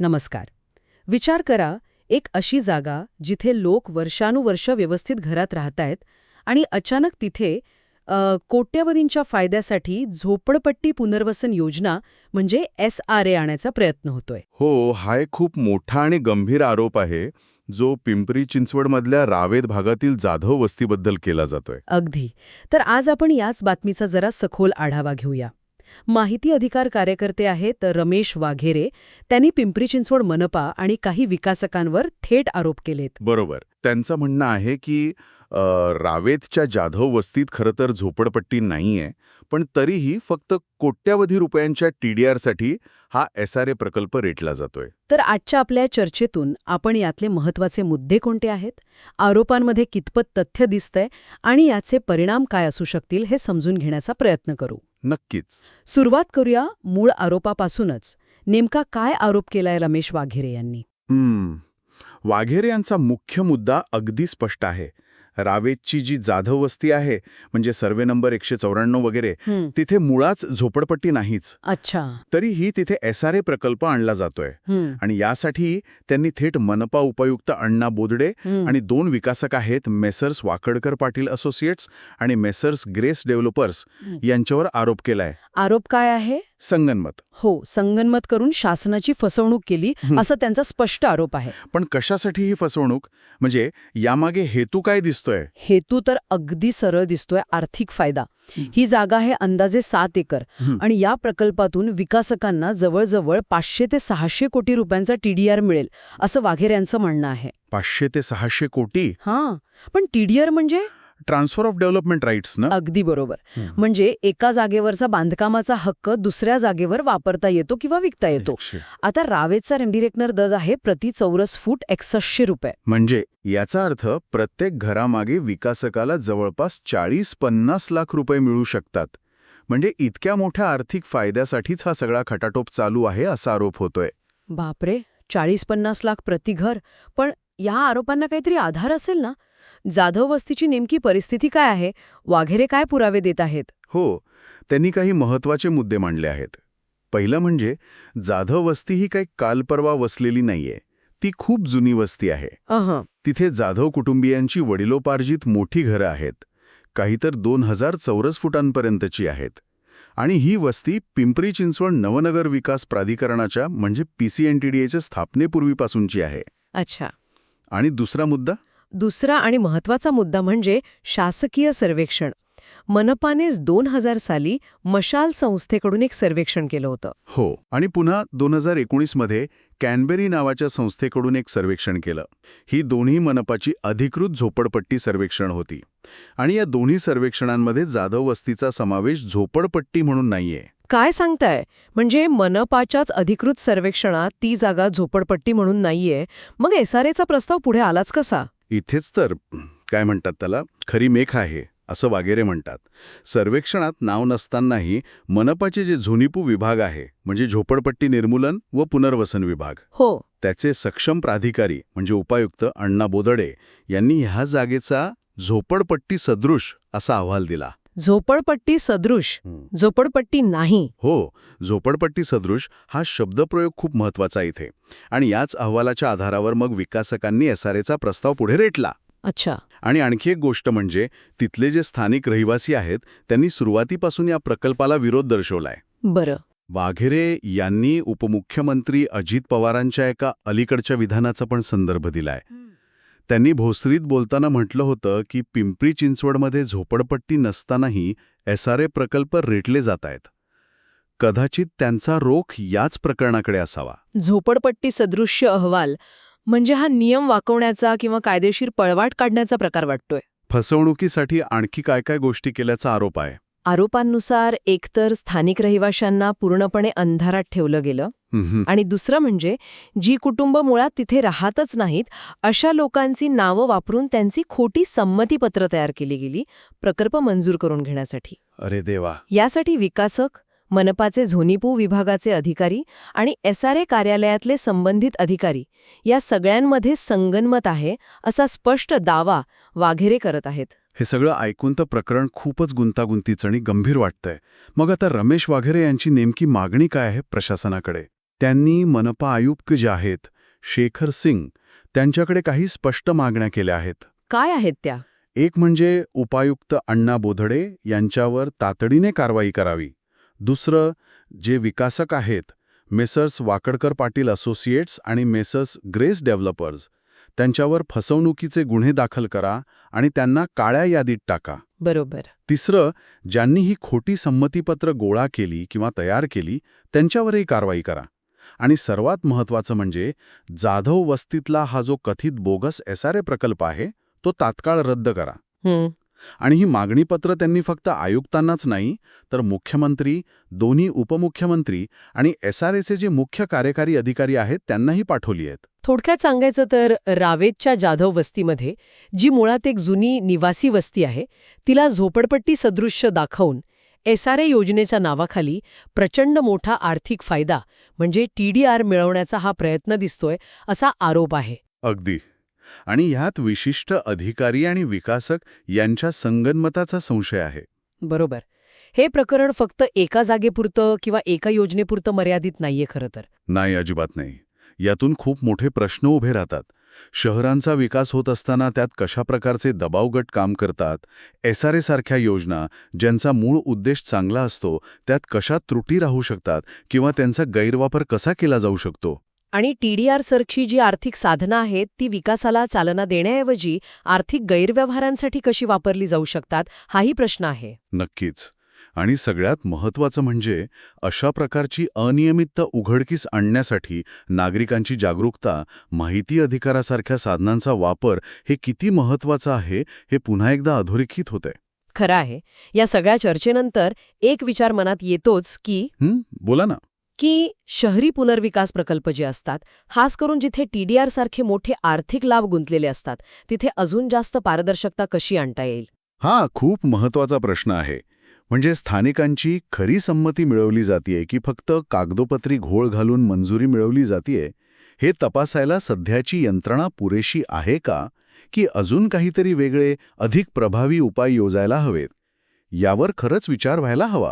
नमस्कार. विचार करा एक अशी जागा जिथे लोक वर्षानुवर्ष व्यवस्थित घरात राहतायत आणि अचानक तिथे अ, कोट्यवधींच्या फायद्यासाठी झोपडपट्टी पुनर्वसन योजना म्हणजे एस आर ए आणायचा प्रयत्न होतोय. हो हा एक खूप मोठा आणि गंभीर आरोप आहे जो पिंपरी चिंचवडमधल्या रावेत भागातील जाधव वस्तीबद्दल केला जातोय. अगदी. तर आज आपण याच बातमीचा जरा सखोल आढावा घेऊया. माहिती अधिकार कार्यकर्ते आहेत रमेश वाघेरे. त्यांनी पिंपरी चिंचवड मनपा आणि काही विकासकांवर थेट आरोप केलेत. बरोबर. त्यांचं म्हणणं आहे की रावेतच्या जाधव वस्तीत खरं तर झोपडपट्टी नाहीये पण तरीही फक्त कोट्यावधी रुपयांच्या टीडीआरसाठी हा एस आर ए प्रकल्प रेटला जातोय. तर आजच्या आपल्या चर्चेतून आपण यातले महत्त्वाचे मुद्दे कोणते आहेत? आरोपांमध्ये कितपत तथ्य दिसतंय? आणि याचे परिणाम काय असू शकतील हे समजून घेण्याचा प्रयत्न करू. नक्कीच. सुरुवात करूया मूळ आरोपापासूनच. नेमका काय आरोप केलाय रमेश वाघेरे यांनी? हम्म. वाघेरे यांचा मुख्य मुद्दा अगदी स्पष्ट आहे. रावेतची जी जाधव वस्ती आहे म्हणजे सर्वे नंबर एकशे चौऱ्याण्णव वगैरे तिथे मुळाच झोपडपट्टी नाहीच. अच्छा. तरीही तिथे एस आर ए प्रकल्प आणला जातोय. आणि यासाठी त्यांनी थेट मनपा उपायुक्त अण्णा बोदडे. आणि दोन विकासक आहेत मेसर्स वाकडकर पाटील असोसिएट्स आणि मेसर्स ग्रेस डेव्हलपर्स. यांच्यावर आरोप केलाय. आरोप काय आहे? संगनमत. हो संगनमत करून शासनाची फसवणूक केली. असा त्यांचा स्पष्ट आरोप आहे. पण कशासाठी ही फसवणूक? म्हणजे यामागे हेतू काय दिसतोय? हेतू तर अगदी सरळ दिसतोय आर्थिक फायदा. हं. जागा आहे अंदाजे सात एकर. आणि या प्रकल्पातून विकासकांना जवळजवळ पाचशे ते सहाशे कोटी रुपयांचा टीडीआर मिळेल असं वाघेरे यांचं म्हणणं आहे. पाचशे ते सहाशे कोटी? हां पण टीडीआर म्हणजे? ट्रान्सफर ऑफ डेव्हलपमेंट राईट्स ना? अगदी बरोबर. म्हणजे एका जागेवरचा बांधकामाचा हक्क दुसऱ्या जागेवर वापरता येतो किंवा विकता येतो. आता रावेतचा रेंडिरेक्नर दर आहे प्रति चौरस फूट एकसष्टशे रुपये. म्हणजे याचा अर्थ प्रत्येक घरामागे विकासकाला जवळपास चाळीस पन्नास लाख रुपये मिळू शकतात. म्हणजे इतक्या मोठ्या आर्थिक फायद्यासाठीच हा सगळा खटाटोप चालू आहे असा आरोप होतोय. बापरे! चाळीस पन्नास लाख प्रति घर. पण या आरोपांना काहीतरी आधार असेल ना? जाधव वस्तीची नेमकी परिस्थिती काय आहे? वाघेरे काय पुरावे देत आहेत? हो त्यांनी काही महत्त्वाचे मुद्दे मांडले आहेत. पहिलं म्हणजे जाधव वस्ती ही काही कालपर्वा वसलेली नाहीये. ती खूप जुनी वस्ती आहे. तिथे जाधव कुटुंबियांची वडिलोपार्जित मोठी घरं आहेत. काही तर दोन हजार चौरस फुटांपर्यंतची आहेत. आणि ही वस्ती पिंपरी चिंचवड नवनगर विकास प्राधिकरणाच्या म्हणजे पीसीएनटीडीएच्या स्थापनेपूर्वीपासूनची आहे. अच्छा. आणि दुसरा मुद्दा? दुसरा आणि महत्त्वाचा मुद्दा म्हणजे शासकीय सर्वेक्षण. मनपानेच दोन हजार साली मशाल संस्थेकडून एक सर्वेक्षण केलं होतं. हो आणि पुन्हा दोन हजार एकोणीसमध्ये कॅनबेरी नावाच्या संस्थेकडून एक सर्वेक्षण केलं. ही दोन्ही मनपाची अधिकृत झोपडपट्टी सर्वेक्षण होती. आणि या दोन्ही सर्वेक्षणांमध्ये जाधव वस्तीचा समावेश झोपडपट्टी म्हणून नाहीये. काय सांगताय? म्हणजे मनपाच्याच अधिकृत सर्वेक्षणात ती जागा झोपडपट्टी म्हणून नाहीये. मग एसआरएचा प्रस्ताव पुढे आलाच कसा? इथेच तर काय म्हणतात त्याला खरी मेख आहे असं वागेरे म्हणतात. सर्वेक्षणात नाव नसतानाही मनपाचे जे झुनिपू विभाग आहे म्हणजे झोपडपट्टी निर्मूलन व पुनर्वसन विभाग हो. त्याचे सक्षम प्राधिकारी म्हणजे उपायुक्त अण्णा बोदडे यांनी ह्या जागेचा झोपडपट्टी सदृश असा अहवाल दिला. झोपडपट्टी सदृश झोपडपट्टी नाही. हो झोपडपट्टी सदृश हा शब्दप्रयोग खूप महत्त्वाचा इथे. आणि याच अहवालाच्या आधारावर मग विकासकांनी एसआरएचा प्रस्ताव पुढे रेटला. अच्छा. आणि आणखी एक गोष्ट म्हणजे तिथले जे स्थानिक रहिवासी आहेत त्यांनी सुरुवातीपासून या प्रकल्पाला विरोध दर्शवलाय. बरं. वाघेरे यांनी उपमुख्यमंत्री अजित पवारांच्या एका अलीकडच्या विधानाचा पण संदर्भ दिलाय. त्यांनी भोसरीत बोलताना म्हटलं होतं की पिंपरी चिंचवडमध्ये झोपडपट्टी नसतानाही एसआरए प्रकल्प रेटले जात आहेत कदाचित त्यांचा रोख याच प्रकरणाकडे असावा. झोपडपट्टी सदृश्य अहवाल म्हणजे हा नियम वाकवण्याचा किंवा कायदेशीर पळवाट काढण्याचा प्रकार वाटतोय. फसवणुकीसाठी आणखी काय काय गोष्टी केल्याचा आरोप आहे? आरोपांनुसार एकतर स्थानिक रहिवाशांना पूर्णपणे अंधारात ठेवलं गेलं. आणि दुसरं म्हणजे जी कुटुंब मुळात तिथे राहतच नाहीत अशा लोकांची नावं वापरून त्यांची खोटी संमतीपत्र तयार केली गेली प्रकल्प मंजूर करून घेण्यासाठी. अरे देवा. यासाठी विकासक मनपाचे झोनिपू विभागाचे अधिकारी आणि एसआरए कार्यालयातले संबंधित अधिकारी या सगळ्यांमध्ये संगनमत आहे असा स्पष्ट दावा वाघेरे करत आहेत. हे सगळं ऐकून तर प्रकरण खूपच गुंतागुंतीचं आणि गंभीर वाटतंय. मग आता रमेश वाघेरे यांची नेमकी मागणी काय आहे प्रशासनाकडे? त्यांनी मनपा आयुक्त जे आहेत शेखर सिंग त्यांच्याकडे काही स्पष्ट मागण्या केल्या आहेत. काय आहेत त्या? एक म्हणजे उपायुक्त अण्णा बोधडे यांच्यावर तातडीने कारवाई करावी. दुसरं जे विकासक आहेत मेसर्स वाकडकर पाटील असोसिएट्स आणि मेसर्स ग्रेस डेव्हलपर्स त्यांच्यावर फसवणुकीचे गुन्हे दाखल करा आणि त्यांना काळ्या यादीत टाका. बरोबर. तिसरं ज्यांनी ही खोटी संमतीपत्र गोळा केली किंवा तयार केली त्यांच्यावरही कारवाई करा. आणि सर्वात महत्त्वाचं म्हणजे जाधव वस्तीतला हा जो कथित बोगस एसआरए प्रकल्प आहे तो तात्काळ रद्द करा. आणि ही मागणीपत्र त्यांनी फक्त आयुक्तांनाच नाही तर मुख्यमंत्री दोन्ही उपमुख्यमंत्री आणि एसआरएचे जे मुख्य कार्यकारी अधिकारी आहेत त्यांनाही पाठवली आहेत. थोडक्यात सांगायचं तर रावेतच्या जाधव वस्तीमध्ये जी मुळात एक जुनी निवासी वस्ती आहे तिला झोपडपट्टी सदृश्य दाखवून एसआरए योजनेच्या नावाखाली प्रचंड मोठा आर्थिक फायदा म्हणजे टीडीआर मिळवण्याचा हा प्रयत्न दिसतोय असा आरोप आहे. अगदी. आणि ह्यात विशिष्ट अधिकारी आणि विकासक यांच्या संगनमताचा संशय आहे. बरोबर. हे प्रकरण फक्त एका जागेपुरतं किंवा एका योजनेपुरतं मर्यादित नाहीये खरं तर. नाही अजिबात नाही. यातून खूप मोठे प्रश्न उभे राहतात. शहरांचा विकास होत असताना त्यात कशा प्रकारचे दबाव गट काम करतात एस आर सारख्या योजना ज्यांचा मूळ उद्देश चांगला असतो त्यात कशा त्रुटी राहू शकतात किंवा त्यांचा गैरवापर कसा केला जाऊ शकतो? आणि टीडीआर सरची जी आर्थिक साधनं आहेत ती विकासाला चालना देण्याऐवजी आर्थिक गैरव्यवहारांसाठी कशी वापरली जाऊ शकतात हाही प्रश्न आहे. नक्कीच. आणि सगळ्यात महत्त्वाचं म्हणजे अशा प्रकारची अनियमितता उघडकीस आणण्यासाठी नागरिकांची जागरूकता माहिती अधिकारासारख्या साधनांचा वापर हे किती महत्त्वाचं आहे हे पुन्हा एकदा अधोरेखित होतंय. खरं आहे. या सगळ्या चर्चेनंतर एक विचार मनात येतोच की बोला ना. की शहरी पुनर्विकास प्रकल्प जे असतात खास करून जिथे टीडीआर सारखे मोठे आर्थिक लाभ गुंतलेले असतात तिथे अजून जास्त पारदर्शकता कशी आणता येईल? हा खूप महत्त्वाचा प्रश्न आहे. म्हणजे स्थानिकांची खरी संमती मिळवली जातीये की फक्त कागदोपत्री घोळ घालून मंजुरी मिळवली जातीये हे तपासायला सध्याची यंत्रणा पुरेशी आहे का की अजून काहीतरी वेगळे अधिक प्रभावी उपाय योजायला हवेत? यावर खरंच विचार व्हायला हवा.